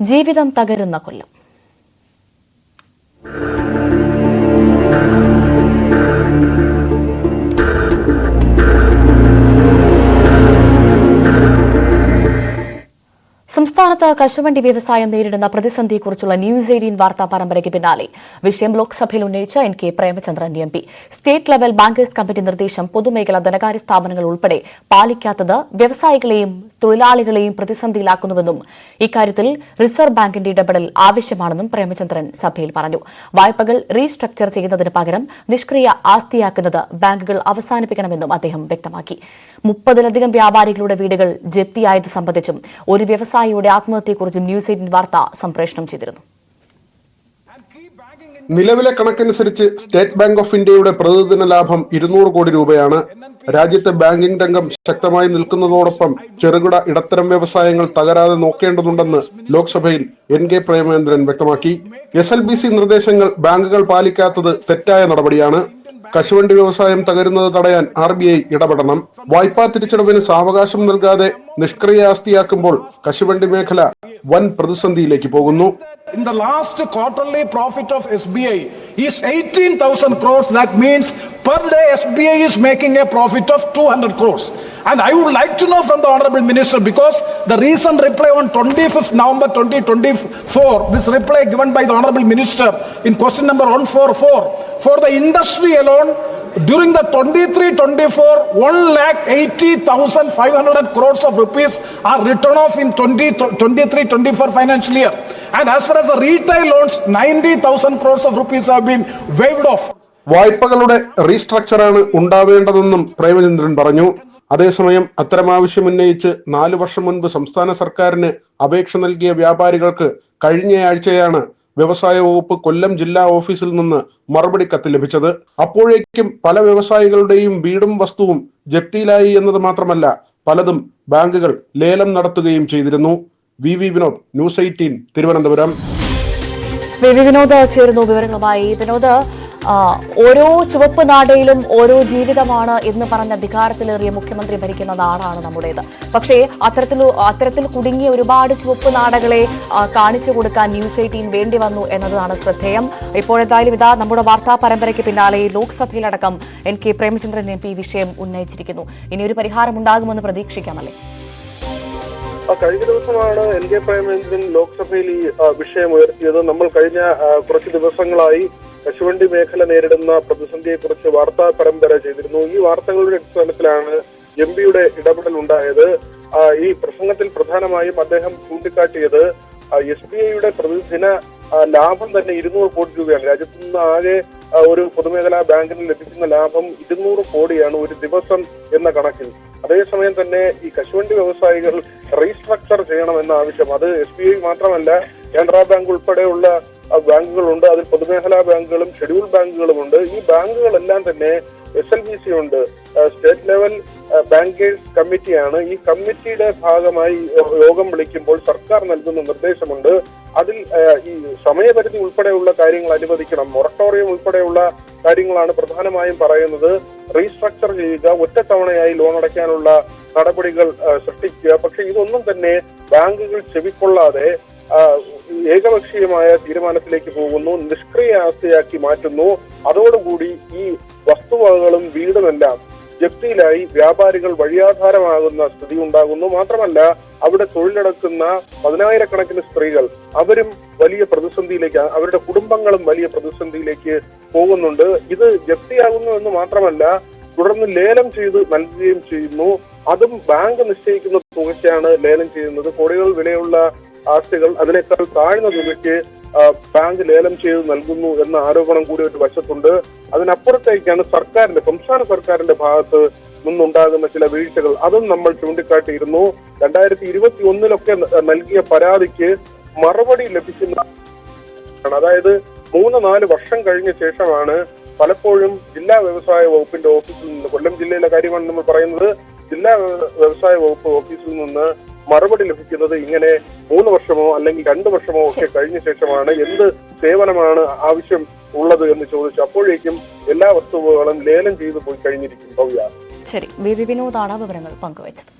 ജീവിതം തകരുന്ന കൊല്ലം. സംസ്ഥാനത്ത് കശുവണ്ടി വ്യവസായം നേരിടുന്ന പ്രതിസന്ധിയെക്കുറിച്ചുള്ള ന്യൂസ് എയ്റ്റീൻ വാർത്താ പരമ്പരയ്ക്ക് പിന്നാലെ. വിഷയം ലോക്സഭയിൽ ഉന്നയിച്ച N K Premachandran M P. State level bankers committee നിർദ്ദേശം പൊതുമേഖലാ ധനകാര്യ സ്ഥാപനങ്ങൾ ഉൾപ്പെടെ പാലിക്കാത്തത് വ്യവസായികളെയും തൊഴിലാളികളെയും പ്രതിസന്ധിയിലാക്കുന്നുവെന്നും ഇക്കാര്യത്തിൽ റിസർവ് ബാങ്കിന്റെ ഇടപെടൽ ആവശ്യമാണെന്നും പ്രേമചന്ദ്രൻ സഭയിൽ പറഞ്ഞു. വായ്പകൾ റീസ്ട്രക്ചർ ചെയ്യുന്നതിന് പകരം നിഷ്ക്രിയ ആസ്തിയാക്കുന്നത് ബാങ്കുകൾ അവസാനിപ്പിക്കണമെന്നും അദ്ദേഹം വ്യക്തമാക്കി. മുപ്പതിലധികം വ്യാപാരികളുടെ വീടുകൾ ജപ്തിയായത് സംബന്ധിച്ചും ഒരു വ്യവസായിയുടെ ആത്മഹത്യയെക്കുറിച്ചും ന്യൂസ് എയ്റ്റിൻ വാർത്ത സംപ്രേഷണം ചെയ്തിരുന്നു. നിലവിലെ കണക്കനുസരിച്ച് സ്റ്റേറ്റ് ബാങ്ക് ഓഫ് ഇന്ത്യയുടെ പ്രതിദിന ലാഭം ഇരുന്നൂറ് കോടി രൂപയാണ്. രാജ്യത്തെ ബാങ്കിംഗ് രംഗം ശക്തമായി നിൽക്കുന്നതോടൊപ്പം ചെറുകിട ഇടത്തരം വ്യവസായങ്ങൾ തകരാതെ നോക്കേണ്ടതുണ്ടെന്ന് ലോക്സഭയിൽ എൻ കെ പ്രേമേന്ദ്രൻ വ്യക്തമാക്കി. എസ് നിർദ്ദേശങ്ങൾ ബാങ്കുകൾ പാലിക്കാത്തത് തെറ്റായ നടപടിയാണ്. കശുവണ്ടി വ്യവസായം തകരുന്നത് തടയാൻ ആർ ബി ഐ ഇടപെടണം വായ്പാ തിരിച്ചടവിന് സാവകാശം നൽകാതെ നിഷ്ക്രിയ ആസ്തിയാക്കുമ്പോൾ കശുവണ്ടി മേഖല വൻ പ്രതിസന്ധിയിലേക്ക് പോകുന്നു In the last quarterly profit of SBI is 18,000 crores. That means per day SBI is making a profit of 200 crores. And I would like to know from the Honorable Minister because the recent reply on 25th November 2024, this reply given by the Honorable Minister in question number 144, for the industry alone, during the 23-24, 1 lakh 80,500 crores of rupees are written off in 23-24 financial year. And as far as the retail loans, 90,000 crores of rupees have been waived off. വായ്പകളുടെ റീസ്ട്രക്ചറാണ് ഉണ്ടാവേണ്ടതെന്നും പ്രേമചന്ദ്രൻ പറഞ്ഞു. അതേസമയം അത്തരം ആവശ്യം ഉന്നയിച്ച് നാലു വർഷം മുൻപ് സംസ്ഥാന സർക്കാരിന് അപേക്ഷ നൽകിയ വ്യാപാരികൾക്ക് കഴിഞ്ഞയാഴ്ചയാണ് വ്യവസായ വകുപ്പ് കൊല്ലം ജില്ലാ ഓഫീസിൽ നിന്ന് മറുപടി കത്ത് ലഭിച്ചത്. അപ്പോഴേക്കും പല വ്യവസായികളുടെയും വീടും വസ്തുവും ജപ്തിയിലായി എന്നത് മാത്രമല്ല പലതും ബാങ്കുകൾ ലേലം നടത്തുകയും ചെയ്തിരുന്നു. V V Vinod news eighteen Thiruvananthapuram. V Vinod ചേരുന്നു വിവരങ്ങളുമായി. വിനോദ് ഓരോ ചുവപ്പ് നാടയിലും ഓരോ ജീവിതമാണ് എന്ന് പറഞ്ഞ അധികാരത്തിലേറിയ മുഖ്യമന്ത്രി ഭരിക്കുന്ന നാടാണ് നമ്മുടേത്. പക്ഷേ അത്തരത്തിൽ അത്തരത്തിൽ കുടുങ്ങിയ ഒരുപാട് ചുവപ്പ് നാടകളെ കാണിച്ചു കൊടുക്കാൻ ന്യൂസ് എയ്റ്റീൻ വേണ്ടി വന്നു എന്നതാണ് ശ്രദ്ധേയം. ഇപ്പോഴെന്തായാലും ഇതാ നമ്മുടെ വാർത്താ പരമ്പരയ്ക്ക് പിന്നാലെ ലോക്സഭയിലടക്കം N K Premachandran M P വിഷയം ഉന്നയിച്ചിരിക്കുന്നു. ഇനി ഒരു പരിഹാരം ഉണ്ടാകുമെന്ന് പ്രതീക്ഷിക്കാമല്ലേ? കഴിഞ്ഞ ദിവസമാണ് എൻ കെ പ്രേമചന്ദ്രൻ ലോക്സഭയിൽ ഈ വിഷയം ഉയർത്തിയത്. നമ്മൾ കഴിഞ്ഞ കുറച്ച് ദിവസങ്ങളായി കശുവണ്ടി മേഖല നേരിടുന്ന പ്രതിസന്ധിയെക്കുറിച്ച് വാർത്താ പരമ്പര ചെയ്തിരുന്നു. ഈ വാർത്തകളുടെ അടിസ്ഥാനത്തിലാണ് എം പിയുടെ ഇടപെടൽ ഉണ്ടായത്. ഈ പ്രസംഗത്തിൽ പ്രധാനമായും അദ്ദേഹം ചൂണ്ടിക്കാട്ടിയത് എസ് ബി ഐയുടെ പ്രതിദിന ലാഭം തന്നെ ഇരുന്നൂറ് കോടി രൂപയാണ്. രാജ്യത്ത് നിന്ന് ആകെ ഒരു പൊതുമേഖലാ ബാങ്കിന് ലഭിക്കുന്ന ലാഭം ഇരുന്നൂറ് കോടിയാണ് ഒരു ദിവസം എന്ന കണക്കിൽ. അതേസമയം തന്നെ ഈ കശുവണ്ടി വ്യവസായികൾ റീസ്ട്രക്ചർ ചെയ്യണമെന്ന ആവശ്യം. അത് എസ് ബി ഐ മാത്രമല്ല കാനറ ബാങ്ക് ഉൾപ്പെടെയുള്ള ബാങ്കുകളുണ്ട്. അതിൽ പൊതുമേഖലാ ബാങ്കുകളും ഷെഡ്യൂൾ ബാങ്കുകളുമുണ്ട്. ഈ ബാങ്കുകളെല്ലാം തന്നെ എസ് എൽ ബി സി ഉണ്ട്. സ്റ്റേറ്റ് ലെവൽ ബാങ്കേഴ്സ് കമ്മിറ്റിയാണ്. ഈ കമ്മിറ്റിയുടെ ഭാഗമായി യോഗം വിളിക്കുമ്പോൾ സർക്കാർ നൽകുന്ന നിർദ്ദേശമുണ്ട്. അതിൽ ഈ സമയപരിധി ഉൾപ്പെടെയുള്ള കാര്യങ്ങൾ അനുവദിക്കണം. മൊറട്ടോറിയം ഉൾപ്പെടെയുള്ള കാര്യങ്ങളാണ് പ്രധാനമായും പറയുന്നത്. റീസ്ട്രക്ചർ ചെയ്യുക ഒറ്റത്തവണയായി ലോൺ അടയ്ക്കാനുള്ള നടപടികൾ സൃഷ്ടിക്കുക. പക്ഷെ ഇതൊന്നും തന്നെ ബാങ്കുകൾ ചെവിക്കൊള്ളാതെ ഏകപക്ഷീയമായ തീരുമാനത്തിലേക്ക് പോകുന്നു നിഷ്ക്രിയ ആസ്തിയാക്കി മാറ്റുന്നു. അതോടുകൂടി ഈ വസ്തുവകകളും വീടുമെല്ലാം ജപ്തിയിലായി വ്യാപാരികൾ വഴിയാധാരമാകുന്ന സ്ഥിതി ഉണ്ടാകുന്നു മാത്രമല്ല അവിടെ തൊഴിലെടുക്കുന്ന പതിനായിരക്കണക്കിന് സ്ത്രീകൾ അവരും വലിയ പ്രതിസന്ധിയിലേക്ക് അവരുടെ കുടുംബങ്ങളും വലിയ പ്രതിസന്ധിയിലേക്ക് പോകുന്നുണ്ട്. ഇത് ജപ്തിയാകുന്നു എന്ന് മാത്രമല്ല തുടർന്ന് ലേലം ചെയ്ത് നൽകുകയും ചെയ്യുന്നു. അതും ബാങ്ക് നിശ്ചയിക്കുന്ന തുകയ്ക്കാണ് ലേലം ചെയ്യുന്നത്. കോടികൾ വിലയുള്ള ആസ്തികൾ അതിനേക്കാൾ താഴ്ന്ന തുകയ്ക്ക് ബാങ്ക് ലേലം ചെയ്ത് നൽകുന്നു എന്ന ആരോപണം കൂടി ഒരു വശത്തുണ്ട്. അതിനപ്പുറത്തേക്കാണ് സർക്കാരിന്റെ സംസ്ഥാന സർക്കാരിന്റെ ഭാഗത്ത് നിന്നുണ്ടാകുന്ന ചില വീഴ്ചകൾ. അതും നമ്മൾ ചൂണ്ടിക്കാട്ടിയിരുന്നു. രണ്ടായിരത്തി ഇരുപത്തി ഒന്നിലൊക്കെ നൽകിയ പരാതിക്ക് മറുപടി ലഭിക്കുന്ന അതായത് മൂന്ന് നാല് വർഷം കഴിഞ്ഞ ശേഷമാണ് പലപ്പോഴും ജില്ലാ വ്യവസായ വകുപ്പിന്റെ ഓഫീസിൽ നിന്ന് കൊല്ലം ജില്ലയിലെ കാര്യമാണ് നമ്മൾ പറയുന്നത് ജില്ലാ വ്യവസായ വകുപ്പ് ഓഫീസിൽ നിന്ന് മറുപടി ലഭിക്കുന്നത് ഇങ്ങനെ മൂന്ന് വർഷമോ അല്ലെങ്കിൽ രണ്ട് വർഷമോ ഒക്കെ കഴിഞ്ഞ ശേഷമാണ് എന്ത് സേവനമാണ് ആവശ്യം ഉള്ളത് എന്ന് ചോദിച്ചു. അപ്പോഴേക്കും എല്ലാ വസ്തുവകളും ലേലം ചെയ്തു പോയി കഴിഞ്ഞിരിക്കും ഭവ്യ. ശരി. വി. വിനോദാണ് വിവരങ്ങൾ പങ്കുവച്ചത്.